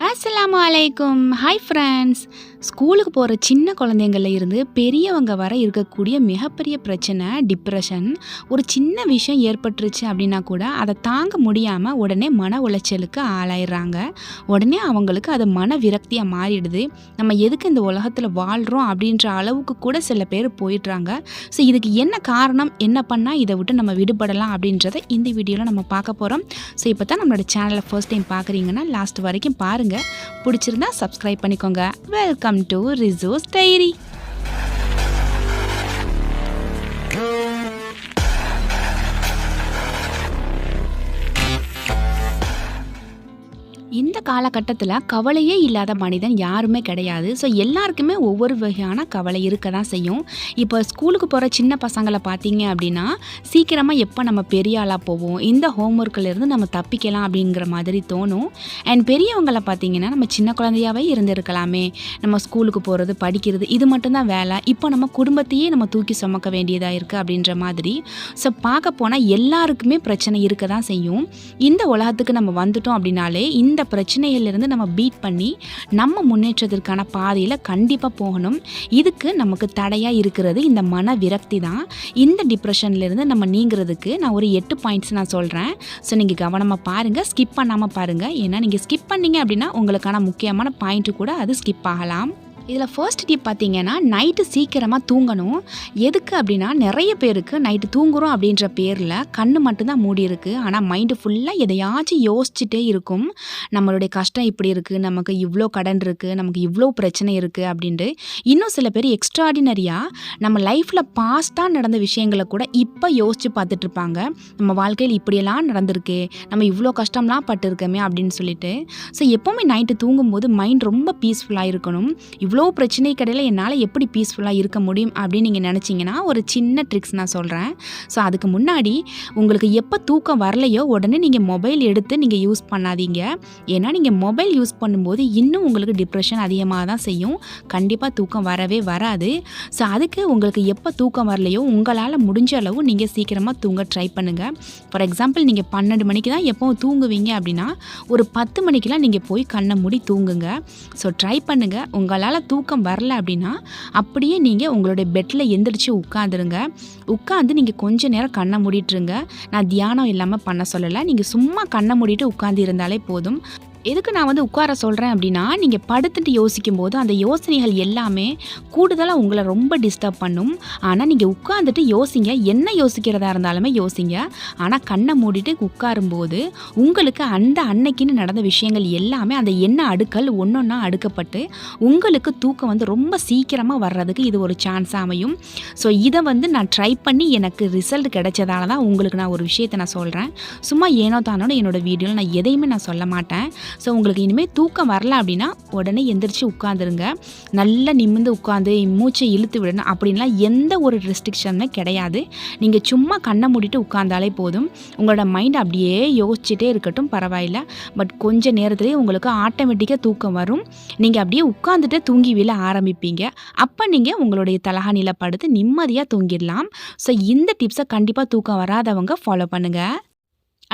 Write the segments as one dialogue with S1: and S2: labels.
S1: அஸ்லாம் வலைக்கும் hi friends ஸ்கூலுக்கு போகிற சின்ன குழந்தைங்கள்ல இருந்து பெரியவங்க வர இருக்கக்கூடிய மிகப்பெரிய பிரச்சனை டிப்ரெஷன் ஒரு சின்ன விஷயம் ஏற்பட்டுருச்சு அப்படின்னா கூட அதை தாங்க முடியாமல் உடனே மன உளைச்சலுக்கு ஆளாயிடுறாங்க. உடனே அவங்களுக்கு அது மன விரக்தியாக மாறிடுது. நம்ம எதுக்கு இந்த உலகத்தில் வாழ்கிறோம் அப்படின்ற அளவுக்கு கூட சில பேர் போயிடுறாங்க. ஸோ இதுக்கு என்ன காரணம்? என்ன பண்ணால் இதை விட்டு நம்ம விடுபடலாம் அப்படின்றத இந்த வீடியோவில் நம்ம பார்க்க போகிறோம் ஸோ இப்போ தான் நம்மளோட சேனலை ஃபர்ஸ்ட் டைம் பார்க்குறீங்கன்னா லாஸ்ட் வரைக்கும் பாருங்கள் பிடிச்சிருந்தா சப்ஸ்கிரைப் பண்ணிக்கோங்க. வெல்கம் டு ரிசோர்ஸ் டைரி இந்த காலகட்டத்தில் கவலையே இல்லாத மனிதன் யாருமே கிடையாது. ஸோ எல்லாருக்குமே ஒவ்வொரு வகையான கவலை இருக்க தான் செய்யும். இப்போ ஸ்கூலுக்கு போகிற சின்ன பசங்களை பார்த்தீங்க அப்படின்னா சீக்கிரமாக எப்போ நம்ம பெரிய ஆளாக போவோம்? இந்த ஹோம்ஒர்க்கிலேருந்து நம்ம தப்பிக்கலாம் அப்படிங்கிற மாதிரி தோணும். அண்ட் பெரியவங்களை பார்த்தீங்கன்னா நம்ம சின்ன குழந்தையாவே இருந்திருக்கலாமே. நம்ம ஸ்கூலுக்கு போகிறது படிக்கிறது இது மட்டும்தான் வேலை. இப்போ நம்ம குடும்பத்தையே நம்ம தூக்கி சுமக்க வேண்டியதாக இருக்குது அப்படின்ற மாதிரி. ஸோ பார்க்க போனால் எல்லாருக்குமே பிரச்சனை இருக்க தான் செய்யும். இந்த உலகத்துக்கு நம்ம வந்துட்டோம் அப்படின்னாலே இந்த பிரச்சனை பிரச்சனைகள்லேருந்து நம்ம பீட் பண்ணி நம்ம முன்னேற்றத்திற்கான பாதையில் கண்டிப்பாக போகணும். இதுக்கு நமக்கு தடையாக இருக்கிறது இந்த மன விரக்தி தான். இந்த டிப்ரெஷன்லேருந்து நம்ம நீங்கிறதுக்கு நான் ஒரு எட்டு பாயிண்ட்ஸ் நான் சொல்கிறேன் ஸோ நீங்கள் கவனமாக பாருங்கள் ஸ்கிப் பண்ணாமல் பாருங்கள் ஏன்னா நீங்கள் ஸ்கிப் பண்ணீங்க அப்படின்னா உங்களுக்கான முக்கியமான பாயிண்ட்டு கூட அது ஸ்கிப் ஆகலாம். இதில் ஃபர்ஸ்ட் டிப் பார்த்தீங்கன்னா நைட்டு சீக்கிரமாக தூங்கணும். எதுக்கு அப்படின்னா நிறைய பேருக்கு நைட்டு தூங்குறோம் அப்படின்ற பேரில் கண் மட்டும்தான் மூடி இருக்குது ஆனால் மைண்டு ஃபுல்லாக எதையாச்சும் யோசிச்சுட்டே இருக்கும். நம்மளுடைய கஷ்டம் இப்படி இருக்குது நமக்கு இவ்வளோ கடன் இருக்குது நமக்கு இவ்வளோ பிரச்சனை இருக்குது அப்படின்ட்டு இன்னும் சில பேர் எக்ஸ்ட்ராடினரியாக நம்ம லைஃப்பில் பாஸ்ட்டாக நடந்த விஷயங்களை கூட இப்போ யோசித்து பார்த்துட்டு இருப்பாங்க. நம்ம வாழ்க்கையில் இப்படியெல்லாம் நடந்திருக்கே நம்ம இவ்வளோ கஷ்டம்லாம் பட்டிருக்கோமே அப்படின்னு சொல்லிட்டு. ஸோ எப்போவுமே நைட்டு தூங்கும்போது மைண்ட் ரொம்ப பீஸ்ஃபுல்லாக இருக்கணும். இவ்வளோ பிரச்சனை கடையில் என்னால் எப்படி பீஸ்ஃபுல்லாக இருக்க முடியும் அப்படின்னு நீங்கள் நினச்சிங்கன்னா ஒரு சின்ன ட்ரிக்ஸ் நான் சொல்கிறேன் ஸோ அதுக்கு முன்னாடி உங்களுக்கு எப்போ தூக்கம் வரலையோ உடனே நீங்கள் மொபைல் எடுத்து நீங்கள் யூஸ் பண்ணாதீங்க. ஏன்னா நீங்கள் மொபைல் யூஸ் பண்ணும்போது இன்னும் உங்களுக்கு டிப்ரெஷன் அதிகமாக தான் செய்யும். கண்டிப்பாக தூக்கம் வரவே வராது. ஸோ அதுக்கு உங்களுக்கு எப்போ தூக்கம் வரலையோ உங்களால் முடிஞ்ச அளவு நீங்கள் சீக்கிரமாக தூங்க ட்ரை பண்ணுங்கள் ஃபார் எக்ஸாம்பிள் நீங்கள் பன்னெண்டு மணிக்கு தான் எப்போவும் தூங்குவீங்க அப்படின்னா ஒரு பத்து மணிக்கெலாம் நீங்கள் போய் கண்ணை மூடி தூங்குங்க. ஸோ ட்ரை பண்ணுங்கள் உங்களால் தூக்கம் வரல அப்படின்னா அப்படியே நீங்கள் உங்களுடைய பெட்டில் எந்திரிச்சு உட்காந்துருங்க உட்காந்து நீங்கள் கொஞ்ச நேரம் கண்ணை மூடிட்டுருங்க நான் தியானம் இல்லாமல் பண்ண சொல்லலை. நீங்கள் சும்மா கண்ணை மூடிட்டு உட்காந்து இருந்தாலே போதும். எதுக்கு நான் வந்து உட்கார சொல்கிறேன் அப்படின்னா நீங்கள் படுத்துட்டு யோசிக்கும் போது அந்த யோசனைகள் எல்லாமே கூடுதலாக உங்களை ரொம்ப டிஸ்டர்ப் பண்ணும். ஆனால் நீங்கள் உட்காந்துட்டு யோசிங்க. என்ன யோசிக்கிறதா இருந்தாலுமே யோசிங்க. ஆனால் கண்ணை மூடிட்டு உட்காரும்போது உங்களுக்கு அந்த அன்னைக்குன்னு நடந்த விஷயங்கள் எல்லாமே அந்த எண்ண அடுக்கல் ஒன்றொன்னா அடுக்கப்பட்டு உங்களுக்கு தூக்கம் வந்து ரொம்ப சீக்கிரமாக வர்றதுக்கு இது ஒரு சான்ஸாக அமையும். ஸோ இதை வந்து நான் ட்ரை பண்ணி எனக்கு ரிசல்ட் கிடைச்சதால தான் உங்களுக்கு நான் ஒரு விஷயத்தை நான் சொல்கிறேன் சும்மா ஏனோ தானோட என்னோட வீடியோவில் நான் எதையுமே நான் சொல்ல மாட்டேன். ஸோ உங்களுக்கு இனிமேல் தூக்கம் வரல அப்படின்னா உடனே எந்திரிச்சு உட்காந்துருங்க நல்லா நிமிர்ந்து உட்காந்து மூச்சை இழுத்து விடணும் அப்படின்லாம் எந்த ஒரு ரெஸ்ட்ரிக்ஷனுமே கிடையாது. நீங்கள் சும்மா கண்ணை மூடிட்டு உட்காந்தாலே போதும். உங்களோட மைண்ட் அப்படியே யோசிச்சுட்டே இருக்கட்டும் பரவாயில்ல. பட் கொஞ்ச நேரத்துலேயே உங்களுக்கு ஆட்டோமேட்டிக்காக தூக்கம் வரும். நீங்கள் அப்படியே உட்காந்துட்டு தூங்கி விழ ஆரம்பிப்பீங்க. அப்போ நீங்கள் உங்களுடைய தலகாணியில் படுத்து நிம்மதியாக தூங்கிடலாம். ஸோ இந்த டிப்ஸை கண்டிப்பாக தூக்கம் வராதவங்க ஃபாலோ பண்ணுங்கள்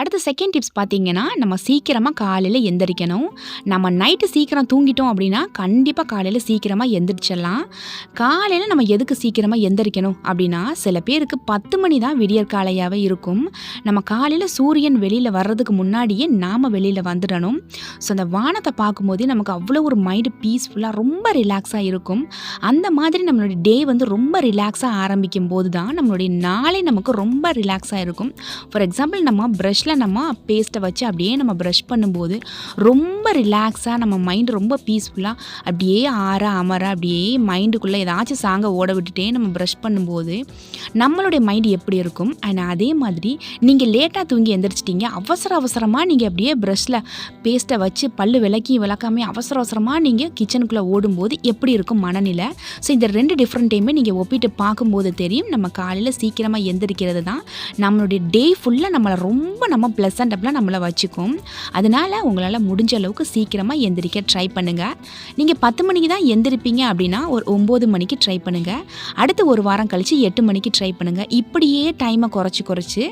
S1: அடுத்த செகண்ட் டிப்ஸ் பார்த்தீங்கன்னா நம்ம சீக்கிரமாக காலையில் எந்திரிக்கணும். நம்ம நைட்டு சீக்கிரம் தூங்கிட்டோம் அப்படின்னா கண்டிப்பாக காலையில் சீக்கிரமாக எந்திரிச்சிடலாம். காலையில் நம்ம எதுக்கு சீக்கிரமாக எந்திரிக்கணும் அப்படின்னா சில பேருக்கு பத்து மணி தான் விடியற் காலையாகவே இருக்கும். நம்ம காலையில் சூரியன் வெளியில் வர்றதுக்கு முன்னாடியே நாம் வெளியில் வந்துடணும். ஸோ அந்த வானத்தை பார்க்கும்போதே நமக்கு அவ்வளோ ஒரு மைண்டு பீஸ்ஃபுல்லாக ரொம்ப ரிலாக்ஸாக இருக்கும். அந்த மாதிரி நம்மளுடைய டே வந்து ரொம்ப ரிலாக்ஸாக ஆரம்பிக்கும் போது தான் நம்மளுடைய நாளே நமக்கு ரொம்ப ரிலாக்ஸாக இருக்கும். ஃபார் எக்ஸாம்பிள் நம்ம ப்ரஷ் ப்ரஷ்ஷில் நம்ம பேஸ்ட்டை வச்சு அப்படியே நம்ம ப்ரஷ் பண்ணும்போது ரொம்ப ரிலாக்ஸாக நம்ம மைண்டு ரொம்ப பீஸ்ஃபுல்லாக அப்படியே ஆற அமர அப்படியே மைண்டுக்குள்ளே ஏதாச்சும் சாங்கை ஓட விட்டுட்டே நம்ம ப்ரஷ் பண்ணும்போது நம்மளுடைய மைண்டு எப்படி இருக்கும்? அண்ட் அதே மாதிரி நீங்கள் லேட்டாக தூங்கி எந்திரிச்சிட்டிங்க அவசர அவசரமாக நீங்கள் அப்படியே ப்ரஷ்ஷில் பேஸ்ட்டை வச்சு பல்லு விளக்கி விளக்காமே அவசர அவசரமாக நீங்கள் கிச்சனுக்குள்ளே ஓடும்போது எப்படி இருக்கும் மனநிலை? ஸோ இந்த ரெண்டு டிஃப்ரெண்ட் டைமே நீங்கள் ஒப்பிட்டு பார்க்கும்போது தெரியும் நம்ம காலையில் சீக்கிரமாக எந்திரிக்கிறது தான் நம்மளுடைய டே ஃபுல்லாக நம்மளை ரொம்ப நம்ம ப்ளசண்டபிளாக நம்மளை வச்சுக்கும். அதனால் உங்களால் முடிஞ்ச அளவுக்கு சீக்கிரமாக எந்திரிக்க ட்ரை பண்ணுங்கள் நீங்கள் பத்து மணிக்கு தான் எந்திரிப்பீங்க அப்படின்னா ஒரு ஒம்பது மணிக்கு ட்ரை பண்ணுங்கள் அடுத்து ஒரு வாரம் கழித்து எட்டு மணிக்கு ட்ரை பண்ணுங்கள் இப்படியே டைமை குறைச்சி குறைச்சி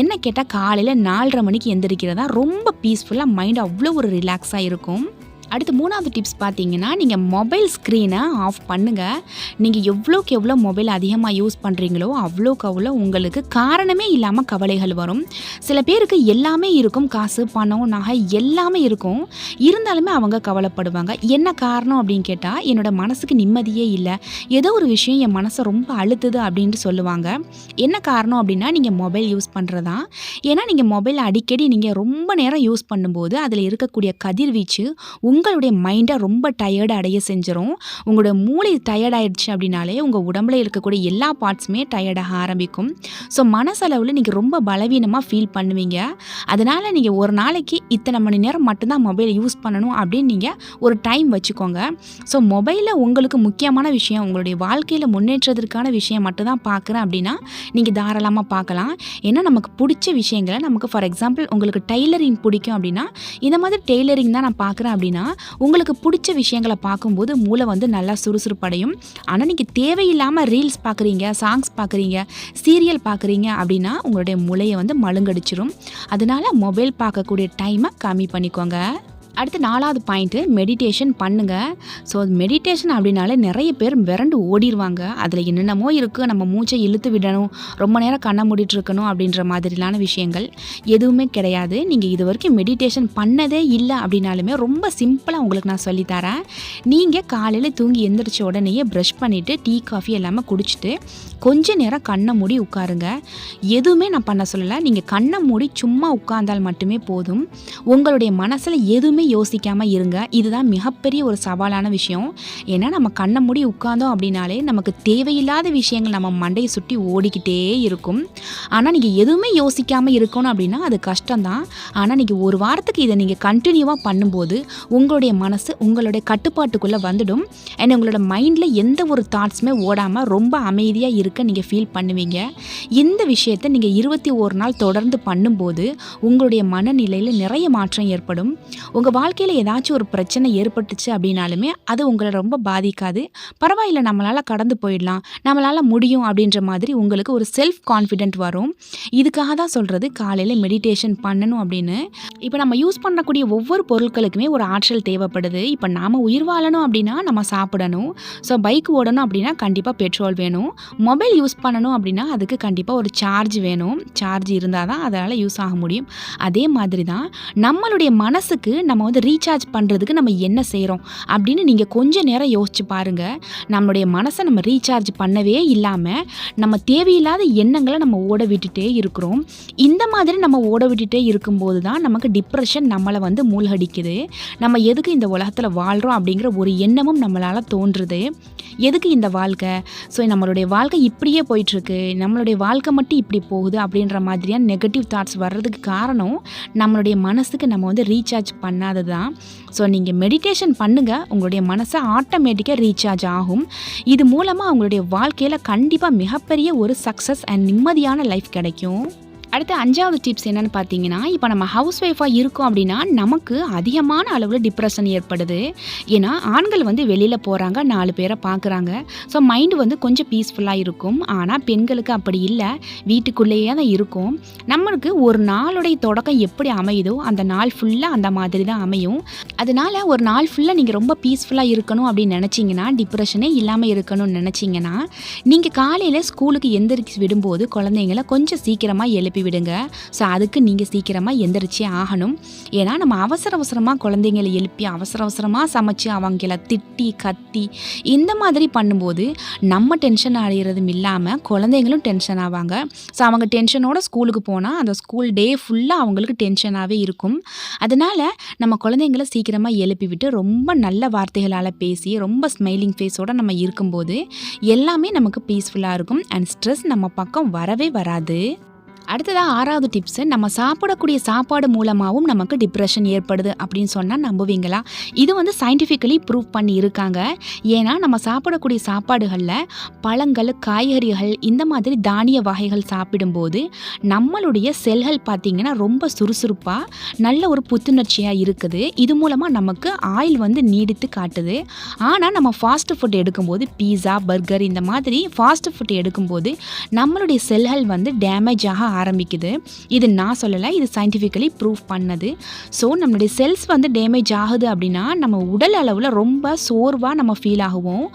S1: என்ன கேட்டால் காலையில் நாலரை மணிக்கு எந்திரிக்கிறதா ரொம்ப பீஸ்ஃபுல்லாக மைண்ட் அவ்வளோ ஒரு ரிலாக்ஸாக இருக்கும். அடுத்து மூணாவது டிப்ஸ் பார்த்தீங்கன்னா நீங்கள் மொபைல் ஸ்க்ரீனை ஆஃப் பண்ணுங்கள் நீங்கள் எவ்வளோக்கு எவ்வளோ மொபைல் அதிகமாக யூஸ் பண்ணுறீங்களோ அவ்வளோக்கு அவ்வளோ உங்களுக்கு காரணமே இல்லாமல் கவலைகள் வரும். சில பேருக்கு எல்லாமே இருக்கும். காசு பணம் நகை எல்லாமே இருக்கும். இருந்தாலுமே அவங்க கவலைப்படுவாங்க. என்ன காரணம் அப்படின்னு கேட்டால் என்னோட மனசுக்கு நிம்மதியே இல்லை. ஏதோ ஒரு விஷயம் என் மனசை ரொம்ப அழுத்துது அப்படின்ட்டு சொல்லுவாங்க. என்ன காரணம் அப்படின்னா நீங்கள் மொபைல் யூஸ் பண்ணுறதா ஏன்னா நீங்கள் மொபைல் அடிக்கடி நீங்கள் ரொம்ப நேரம் யூஸ் பண்ணும்போது அதில் இருக்கக்கூடிய கதிர்வீச்சு உங்கள் உங்களுடைய மைண்டை ரொம்ப டயர்டு அடைய செஞ்சிடும் உங்களோட மூளை டயர்ட் ஆயிடுச்சு அப்படின்னாலே உங்கள் உடம்புல இருக்கக்கூடிய எல்லா பார்ட்ஸுமே டயர்டாக ஆரம்பிக்கும். ஸோ மனசளவில் நீங்கள் ரொம்ப பலவீனமாக ஃபீல் பண்ணுவீங்க. அதனால் நீங்கள் ஒரு நாளைக்கு இத்தனை மணி நேரம் மட்டும்தான் மொபைல் யூஸ் பண்ணணும் அப்படின்னு நீங்கள் ஒரு டைம் வச்சுக்கோங்க. ஸோ மொபைலில் உங்களுக்கு முக்கியமான விஷயம் உங்களுடைய வாழ்க்கையில் முன்னேற்றத்திற்கான விஷயம் மட்டும்தான் பார்க்குறேன் அப்படின்னா நீங்கள் தாராளமாக பார்க்கலாம் ஏன்னா நமக்கு பிடிச்ச விஷயங்களை நமக்கு ஃபார் எக்ஸாம்பிள் உங்களுக்கு டெய்லரிங் பிடிக்கும் அப்படின்னா இந்த மாதிரி டெய்லரிங் தான் நான் பார்க்குறேன் அப்படின்னா உங்களுக்கு பிடிச்ச விஷயங்களை பார்க்கும்போது மூளை வந்து நல்லா சுறுசுறுப்படையும். ஆனால் நீங்கள் தேவையில்லாமல் ரீல்ஸ் பார்க்குறீங்க சாங்ஸ் பார்க்குறீங்க சீரியல் பார்க்குறீங்க அப்படின்னா உங்களுடைய மூளையை வந்து மழுங்கடிச்சிரும். அதனால மொபைல் பார்க்கக்கூடிய டைமை கம்மி பண்ணிக்கோங்க. அடுத்து நாலாவது பாயிண்ட்டு மெடிடேஷன் பண்ணுங்கள் ஸோ மெடிடேஷன் அப்படின்னாலே நிறைய பேர் விரண்டு ஓடிடுவாங்க அதில் என்னென்னமோ இருக்குது நம்ம மூச்சை இழுத்து விடணும் ரொம்ப நேரம் கண்ணை மூடிட்டு இருக்கணும் அப்படின்ற மாதிரிலான விஷயங்கள் எதுவுமே கிடையாது. நீங்கள் இது வரைக்கும் மெடிடேஷன் பண்ணதே இல்லை அப்படின்னாலுமே ரொம்ப சிம்பிளாக உங்களுக்கு நான் சொல்லித்தரேன் நீங்கள் காலையில் தூங்கி எந்திரிச்ச உடனேயே ப்ரஷ் பண்ணிவிட்டு டீ காஃபி எல்லாமே குடிச்சிட்டு கொஞ்ச நேரம் கண்ணை மூடி உட்காருங்க. எதுவுமே நான் பண்ண சொல்லலை. நீங்கள் கண்ணை மூடி சும்மா உட்கார்ந்தால் மட்டுமே போதும். உங்களுடைய மனசில் எதுவுமே யோசிக்காமல் இருங்க. இதுதான் மிகப்பெரிய ஒரு சவாலான விஷயம். ஏன்னா நம்ம கண்ணை மூடி உட்கார்ந்தோம் அப்படின்னாலே நமக்கு தேவையில்லாத விஷயங்கள் நம்ம மண்டையை சுற்றி ஓடிக்கிட்டே இருக்கும். ஆனால் நீங்கள் எதுவுமே யோசிக்காமல் இருக்கணும் அப்படின்னா அது கஷ்டம்தான். ஆனால் நீங்கள் ஒரு வாரத்துக்கு இதை நீங்கள் கண்டினியூவாக பண்ணும்போது உங்களுடைய மனசு உங்களுடைய கட்டுப்பாட்டுக்குள்ளே வந்துடும். அண்ட் உங்களோட மைண்டில் எந்த ஒரு தாட்ஸுமே ஓடாமல் ரொம்ப அமைதியாக இருக்க நீங்கள் ஃபீல் பண்ணுவீங்க. இந்த விஷயத்தை நீங்கள் இருபத்தி ஒரு நாள் தொடர்ந்து பண்ணும்போது உங்களுடைய மனநிலையில் நிறைய மாற்றம் ஏற்படும். உங்கள் வாழ்க்கையில் ஏதாச்சும் ஒரு பிரச்சனை ஏற்பட்டுச்சு அப்படின்னாலுமே அது உங்களை ரொம்ப பாதிக்காது. பரவாயில்ல நம்மளால் கடந்து போயிடலாம். நம்மளால் முடியும் அப்படின்ற மாதிரி உங்களுக்கு ஒரு செல்ஃப் கான்ஃபிடென்ட் வரும். இதுக்காக தான் சொல்கிறது காலையில் மெடிடேஷன் பண்ணணும் அப்படின்னு. இப்போ நம்ம யூஸ் பண்ணக்கூடிய ஒவ்வொரு பொருட்களுக்குமே ஒரு ஆற்றல் தேவைப்படுது. இப்போ நாம் உயிர் வாழணும் அப்படின்னா நம்ம சாப்பிடணும். ஸோ பைக் ஓடணும் அப்படின்னா கண்டிப்பாக பெட்ரோல் வேணும். மொபைல் மொபைல் யூஸ் பண்ணணும் அப்படின்னா அதுக்கு கண்டிப்பாக ஒரு சார்ஜ் வேணும். சார்ஜ் இருந்தால் தான் அதனால் யூஸ் ஆக முடியும். அதே மாதிரி தான் நம்மளுடைய மனசுக்கு நம்ம வந்து ரீசார்ஜ் பண்ணுறதுக்கு நம்ம என்ன செய்கிறோம் அப்படின்னு நீங்கள் கொஞ்சம் நேரம் யோசிச்சு பாருங்கள் நம்மளுடைய மனசை நம்ம ரீசார்ஜ் பண்ணவே இல்லாமல் நம்ம தேவையில்லாத எண்ணங்களை நம்ம ஓட விட்டுட்டே இருக்கிறோம். இந்த மாதிரி நம்ம ஓட விட்டுட்டே இருக்கும்போது தான் நமக்கு டிப்ரெஷன் நம்மளை வந்து மூழ்கடிக்குது. நம்ம எதுக்கு இந்த உலகத்தில் வாழ்கிறோம் அப்படிங்கிற ஒரு எண்ணமும் நம்மளால் தோன்றுது. எதுக்கு இந்த வாழ்க்கை? ஸோ நம்மளுடைய வாழ்க்கை இப்படியே போயிட்டுருக்கு. நம்மளுடைய வாழ்க்கை மட்டும் இப்படி போகுது அப்படின்ற மாதிரியான நெகட்டிவ் தாட்ஸ் வர்றதுக்கு காரணம் நம்மளுடைய மனசுக்கு நம்ம வந்து ரீசார்ஜ் பண்ணாது தான் ஸோ நீங்கள் மெடிடேஷன் பண்ணுங்கள் உங்களுடைய மனசை ஆட்டோமேட்டிக்காக ரீசார்ஜ் ஆகும். இது மூலமாக உங்களுடைய வாழ்க்கையில் கண்டிப்பாக மிகப்பெரிய ஒரு சக்ஸஸ் அண்ட் நிம்மதியான லைஃப் கிடைக்கும். அடுத்து அஞ்சாவது டிப்ஸ் என்னன்னு பார்த்தீங்கன்னா இப்போ நம்ம ஹவுஸ் ஒய்ஃபாக இருக்கோம் அப்படின்னா நமக்கு அதிகமான அளவில் டிப்ரெஷன் ஏற்படுது. ஏன்னா ஆண்கள் வந்து வெளியில் போகிறாங்க நாலு பேரை பார்க்குறாங்க. ஸோ மைண்டு வந்து கொஞ்சம் பீஸ்ஃபுல்லாக இருக்கும். ஆனால் பெண்களுக்கு அப்படி இல்லை. வீட்டுக்குள்ளேயே தான் இருக்கும். நம்மளுக்கு ஒரு நாளுடைய தொடக்கம் எப்படி அமையுதோ அந்த நாள் ஃபுல்லாக அந்த மாதிரி தான் அமையும். அதனால ஒரு நாள் ஃபுல்லாக நீங்கள் ரொம்ப பீஸ்ஃபுல்லாக இருக்கணும் அப்படின்னு நினச்சிங்கன்னா டிப்ரெஷனே இல்லாமல் இருக்கணும்னு நினச்சிங்கன்னா நீங்கள் காலையில் ஸ்கூலுக்கு எந்திரிச்சு விடும்போது குழந்தைங்கள கொஞ்சம் சீக்கிரமாக எழுப்பி விடுங்க. ஸோ அதுக்கு நீங்கள் சீக்கிரமாக எந்திரிச்சே ஆகணும். ஏன்னா நம்ம அவசர அவசரமாக குழந்தைங்களை எழுப்பி அவசர அவசரமாக சமைச்சு அவங்கள திட்டி கத்தி இந்த மாதிரி பண்ணும்போது நம்ம டென்ஷன் அடைகிறதும் இல்லாமல் குழந்தைங்களும் டென்ஷன் ஆவாங்க. ஸோ அவங்க டென்ஷனோட ஸ்கூலுக்கு போனால் அந்த ஸ்கூல் டே ஃபுல்லாக அவங்களுக்கு டென்ஷனாகவே இருக்கும். அதனால் நம்ம குழந்தைங்கள சீக்கிரமாக எழுப்பி விட்டு ரொம்ப நல்ல வார்த்தைகளால் பேசி ரொம்ப ஸ்மைலிங் ஃபேஸோட நம்ம இருக்கும்போது எல்லாமே நமக்கு பீஸ்ஃபுல்லாக இருக்கும். அண்ட் ஸ்ட்ரெஸ் நம்ம பக்கம் வரவே வராது. அடுத்ததாக ஆறாவது டிப்ஸு நம்ம சாப்பிடக்கூடிய சாப்பாடு மூலமாகவும் நமக்கு டிப்ரெஷன் ஏற்படுது அப்படின்னு சொன்னால் நம்புவீங்களா? இது வந்து சயின்டிஃபிக்கலி ப்ரூவ் பண்ணி இருக்காங்க ஏன்னா நம்ம சாப்பிடக்கூடிய சாப்பாடுகளில் பழங்கள் காய்கறிகள் இந்த மாதிரி தானிய வகைகள் சாப்பிடும்போது நம்மளுடைய செல்கள் பார்த்திங்கன்னா ரொம்ப சுறுசுறுப்பாக நல்ல ஒரு புத்துணர்ச்சியாக இருக்குது. இது மூலமாக நமக்கு ஆயில் வந்து நீடித்து காட்டுது. ஆனால் நம்ம ஃபாஸ்ட் ஃபுட் எடுக்கும்போது பீஸா பர்கர் இந்த மாதிரி ஃபாஸ்ட் ஃபுட் எடுக்கும்போது நம்மளுடைய செல்கள் வந்து டேமேஜ் ஆக ஆரம்பிக்குது. இது நான் சொல்லலை இது சயின்டிஃபிக்கலி ப்ரூவ் பண்ணது. ஸோ நம்மளுடைய செல்ஸ் வந்து டேமேஜ் ஆகுது அப்படின்னா நம்ம உடல் அளவில் ரொம்ப சோர்வாக நம்ம ஃபீல் ஆகுவோம்.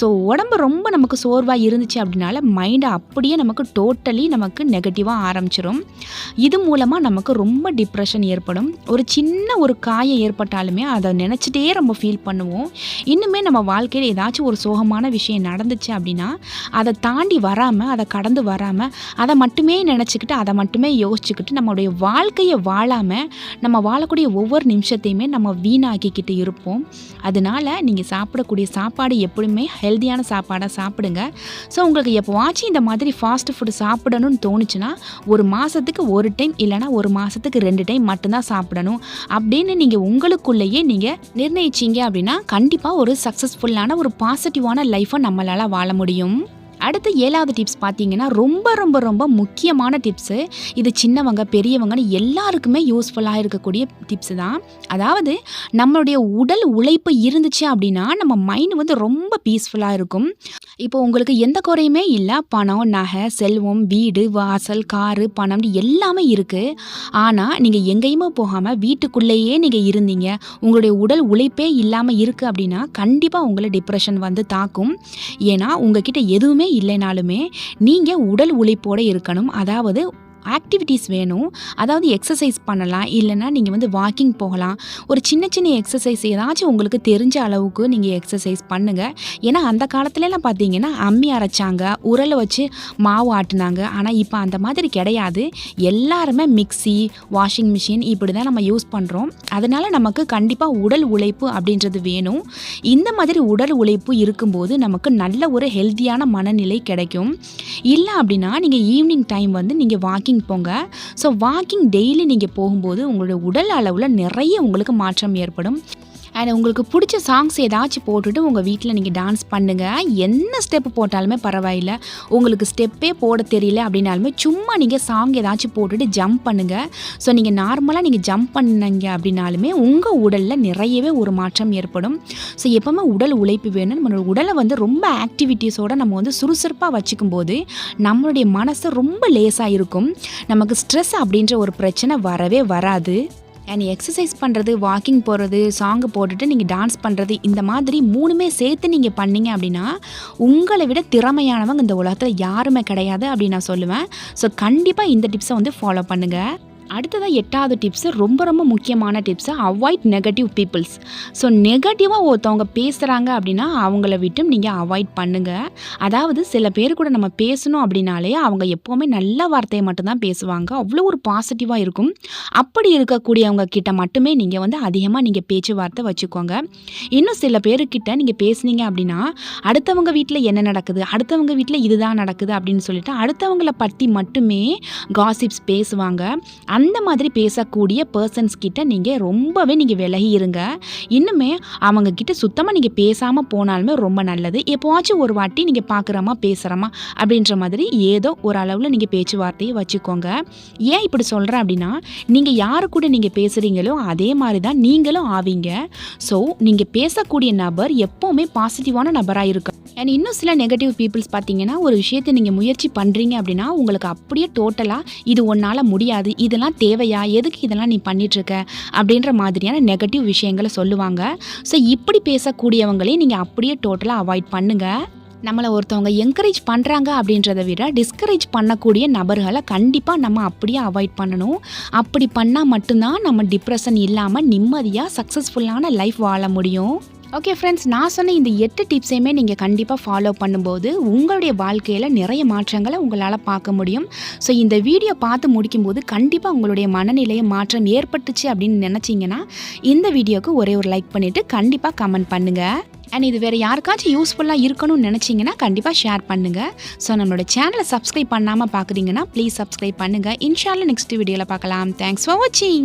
S1: ஸோ உடம்பு ரொம்ப நமக்கு சோர்வாக இருந்துச்சு அப்படின்னால மைண்டை அப்படியே நமக்கு டோட்டலி நமக்கு நெகட்டிவாக ஆரம்பிச்சிடும் இது மூலமாக நமக்கு ரொம்ப டிப்ரெஷன் ஏற்படும். ஒரு சின்ன ஒரு காயம் ஏற்பட்டாலுமே அதை நினச்சிட்டே நம்ம ஃபீல் பண்ணுவோம். இன்னுமே நம்ம வாழ்க்கையில் ஏதாச்சும் ஒரு சோகமான விஷயம் நடந்துச்சு அப்படின்னா அதை தாண்டி வராமல் அதை கடந்து வராமல் அதை மட்டுமே நினச்சிக்கிட்டு அதை மட்டுமே யோசிச்சுக்கிட்டு நம்மளுடைய வாழ்க்கையை வாழாமல் நம்ம வாழக்கூடிய ஒவ்வொரு நிமிஷத்தையுமே நம்ம வீணாக்கிக்கிட்டு இருப்போம். அதனால் நீங்கள் சாப்பிடக்கூடிய சாப்பாடு எப்பவுமே ஹெல்த்தியான சாப்பாடாக சாப்பிடுங்க. ஸோ உங்களுக்கு எப்போவாச்சும் இந்த மாதிரி ஃபாஸ்ட் ஃபுட் சாப்பிடணும்னு தோணுச்சுன்னா ஒரு மாதத்துக்கு ஒரு டைம் இல்லைனா ஒரு மாதத்துக்கு ரெண்டு டைம் மட்டும்தான் சாப்பிடணும். அப்படின்னு நீங்கள் உங்களுக்குள்ளேயே நீங்கள் நிர்ணயிச்சிங்க அப்படின்னா கண்டிப்பாக ஒரு சக்ஸஸ்ஃபுல்லான ஒரு பாசிட்டிவான லைஃப்பை நம்மளால் வாழ முடியும். அடுத்து ஏழாவது டிப்ஸ் பார்த்தீங்கன்னா ரொம்ப ரொம்ப ரொம்ப முக்கியமான டிப்ஸு இது சின்னவங்க பெரியவங்கன்னு எல்லாருக்குமே யூஸ்ஃபுல்லாக இருக்கக்கூடிய டிப்ஸு தான். அதாவது நம்மளுடைய உடல் உழைப்பு இருந்துச்சு அப்படின்னா நம்ம மைண்ட் வந்து ரொம்ப பீஸ்ஃபுல்லாக இருக்கும். இப்போ உங்களுக்கு எந்த குறையுமே இல்லை. பணம் நகை செல்வம் வீடு வாசல் காரு பணம் எல்லாமே இருக்குது ஆனால் நீங்கள் எங்கேயுமே போகாமல் வீட்டுக்குள்ளேயே நீங்கள் இருந்தீங்க. உங்களுடைய உடல் உழைப்பே இல்லாமல் இருக்குது அப்படின்னா கண்டிப்பாக உங்களை டிப்ரெஷன் வந்து தாக்கும். ஏன்னா உங்ககிட்ட எதுவுமே இல்லைனாலுமே நீங்கள் உடல் உழைப்போடு இருக்கணும். அதாவது ஆக்டிவிட்டீஸ் வேணும். அதாவது எக்ஸசைஸ் பண்ணலாம். இல்லைன்னா நீங்கள் வந்து வாக்கிங் போகலாம். ஒரு சின்ன சின்ன எக்ஸசைஸ் ஏதாச்சும் உங்களுக்கு தெரிஞ்ச அளவுக்கு நீங்கள் எக்ஸசைஸ் பண்ணுங்கள் ஏன்னா அந்த காலத்துலலாம் பார்த்தீங்கன்னா அம்மி அரைச்சாங்க உரலை வச்சு மாவு ஆட்டினாங்க. ஆனால் இப்போ அந்த மாதிரி கிடையாது. எல்லாருமே மிக்சி வாஷிங் மிஷின் இப்படி தான் நம்ம யூஸ் பண்ணுறோம் அதனால் நமக்கு கண்டிப்பாக உடல் உழைப்பு அப்படின்றது வேணும். இந்த மாதிரி உடல் உழைப்பு இருக்கும்போது நமக்கு நல்ல ஒரு ஹெல்த்தியான மனநிலை கிடைக்கும். இல்லை அப்படின்னா நீங்கள் ஈவினிங் டைம் வந்து நீங்கள் வாக்கிங் வாக்கிங் போங்க. ஸோ வாக்கிங் டெய்லி நீங்கள் போகும்போது உங்களுடைய உடல் அளவில் நிறைய உங்களுக்கு மாற்றம் ஏற்படும். அண்ட் உங்களுக்கு பிடிச்ச சாங்ஸ் ஏதாச்சும் போட்டுட்டு உங்கள் வீட்டில் நீங்கள் டான்ஸ் பண்ணுங்கள் என்ன ஸ்டெப்பு போட்டாலுமே பரவாயில்ல. உங்களுக்கு ஸ்டெப்பே போட தெரியல அப்படின்னாலுமே சும்மா நீங்கள் சாங் ஏதாச்சும் போட்டுட்டு ஜம்ப் பண்ணுங்கள் ஸோ நீங்கள் நார்மலாக நீங்கள் ஜம்ப் பண்ணீங்க அப்படின்னாலுமே உங்கள் உடலில் நிறையவே ஒரு மாற்றம் ஏற்படும். ஸோ எப்போவுமே உடல் உழைப்பு வேணும். நம்மளோட உடலை வந்து ரொம்ப ஆக்டிவிட்டீஸோடு நம்ம வந்து சுறுசுறுப்பாக வச்சுக்கும் போது நம்மளுடைய மனசு ரொம்ப லேசாக இருக்கும். நமக்கு ஸ்ட்ரெஸ் அப்படின்ற ஒரு பிரச்சனை வரவே வராது. அண்ட் எக்ஸசைஸ் பண்ணுறது வாக்கிங் போகிறது சாங்கு போட்டுட்டு நீங்கள் டான்ஸ் பண்ணுறது இந்த மாதிரி மூணுமே சேர்த்து நீங்கள் பண்ணீங்க அப்படின்னா உங்களை விட திறமையானவங்க இந்த உலகத்தில் யாருமே கிடையாது அப்படின்னு நான் சொல்லுவேன். ஸோ கண்டிப்பாக இந்த டிப்ஸை வந்து ஃபாலோ பண்ணுங்கள் அடுத்ததாக எட்டாவது டிப்ஸு ரொம்ப ரொம்ப முக்கியமான tips avoid negative peoples so நெகட்டிவாக ஒருத்தவங்க பேசுகிறாங்க அப்படின்னா அவங்கள விட்டும் நீங்கள் அவாய்ட் பண்ணுங்கள் அதாவது சில பேர் கூட நம்ம பேசணும் அப்படின்னாலே அவங்க எப்போவுமே நல்ல வார்த்தையை மட்டும்தான் பேசுவாங்க. அவ்வளோ ஒரு பாசிட்டிவாக இருக்கும். அப்படி இருக்கக்கூடியவங்க கிட்ட மட்டுமே நீங்கள் வந்து அதிகமாக நீங்கள் பேச்சுவார்த்தை வச்சுக்கோங்க. இன்னும் சில பேருக்கிட்ட நீங்கள் பேசுனீங்க அப்படின்னா அடுத்தவங்க வீட்டில் என்ன நடக்குது? அடுத்தவங்க வீட்டில் இதுதான் நடக்குது அப்படின்னு சொல்லிட்டு அடுத்தவங்களை பற்றி மட்டுமே காசிப்ஸ் பேசுவாங்க. அந்த அந்த மாதிரி பேசக்கூடிய பர்சன்ஸ் கிட்ட நீங்கள் ரொம்பவே நீங்கள் விலகி இருங்க. இன்னுமே அவங்க கிட்ட சுத்தமாக நீங்கள் பேசாமல் போனாலுமே ரொம்ப நல்லது. எப்போவாச்சும் ஒரு வாட்டி நீங்கள் பார்க்குறமா பேசுகிறமா அப்படின்ற மாதிரி ஏதோ ஒரு அளவில் நீங்கள் பேச்சுவார்த்தையை வச்சுக்கோங்க. ஏன் இப்படி சொல்கிறேன் அப்படின்னா நீங்கள் யாரு கூட நீங்கள் பேசுகிறீங்களோ அதே மாதிரி தான் நீங்களும் ஆவீங்க. ஸோ நீங்கள் பேசக்கூடிய நபர் எப்போவுமே பாசிட்டிவான நபராக இருக்கும் அண்ட் இன்னும் சில நெகட்டிவ் பீப்புள்ஸ் பார்த்தீங்கன்னா ஒரு விஷயத்தை நீங்கள் முயற்சி பண்ணுறீங்க அப்படின்னா உங்களுக்கு அப்படியே டோட்டலாக இது ஒன்றால் முடியாது. இதெல்லாம் இதெல்லாம் தேவையா? எதுக்கு இதெல்லாம் நீ பண்ணிகிட்ருக்க அப்படின்ற மாதிரியான நெகட்டிவ் விஷயங்களை சொல்லுவாங்க. ஸோ இப்படி பேசக்கூடியவங்களையும் நீங்கள் அப்படியே டோட்டலாக அவாய்ட் பண்ணுங்கள் நம்மளை ஒருத்தவங்க என்கரேஜ் பண்ணுறாங்க அப்படின்றத விட டிஸ்கரேஜ் பண்ணக்கூடிய நபர்களை கண்டிப்பாக நம்ம அப்படியே அவாய்ட் பண்ணணும். அப்படி பண்ணால் மட்டும்தான் நம்ம டிப்ரெஷன் இல்லாமல் நிம்மதியாக சக்ஸஸ்ஃபுல்லான லைஃப் வாழ முடியும். ஓகே ஃப்ரெண்ட்ஸ் நான் சொன்ன இந்த எட்டு டிப்ஸையுமே நீங்கள் கண்டிப்பாக ஃபாலோ பண்ணும்போது உங்களுடைய வாழ்க்கையில் நிறைய மாற்றங்களை உங்களால் பார்க்க முடியும். ஸோ இந்த வீடியோ பார்த்து முடிக்கும்போது கண்டிப்பாக உங்களுடைய மனநிலையை மாற்றம் ஏற்பட்டுச்சு அப்படின்னு நினச்சிங்கன்னா இந்த வீடியோக்கு ஒரே ஒரு லைக் பண்ணிவிட்டு கண்டிப்பாக கமெண்ட் பண்ணுங்கள் அண்ட் இது வேறு யாருக்காச்சும் யூஸ்ஃபுல்லாக இருக்கணும்னு நினச்சிங்கன்னா கண்டிப்பாக ஷேர் பண்ணுங்கள் ஸோ நம்மளோட சேனலை சப்ஸ்கிரைப் பண்ணாமல் பார்க்குறீங்கன்னா ப்ளீஸ் சப்ஸ்கிரைப் பண்ணுங்கள் இன்ஷால்ல நெக்ஸ்ட் வீடியோவில் பார்க்கலாம். தேங்க்ஸ் ஃபார் வாட்சிங்